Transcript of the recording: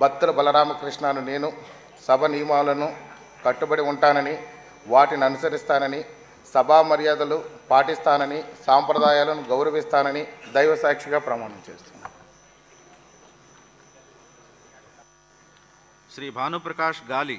భక్తుల బలరామకృష్ణను నేను సభ నియమాలను కట్టుబడి ఉంటానని వాటిని అనుసరిస్తానని సభా మర్యాదలు పాటిస్తానని సాంప్రదాయాలను గౌరవిస్తానని దైవ సాక్షిగా ప్రమాణం చేస్తున్నాను. శ్రీ భానుప్రకాష్ గాలి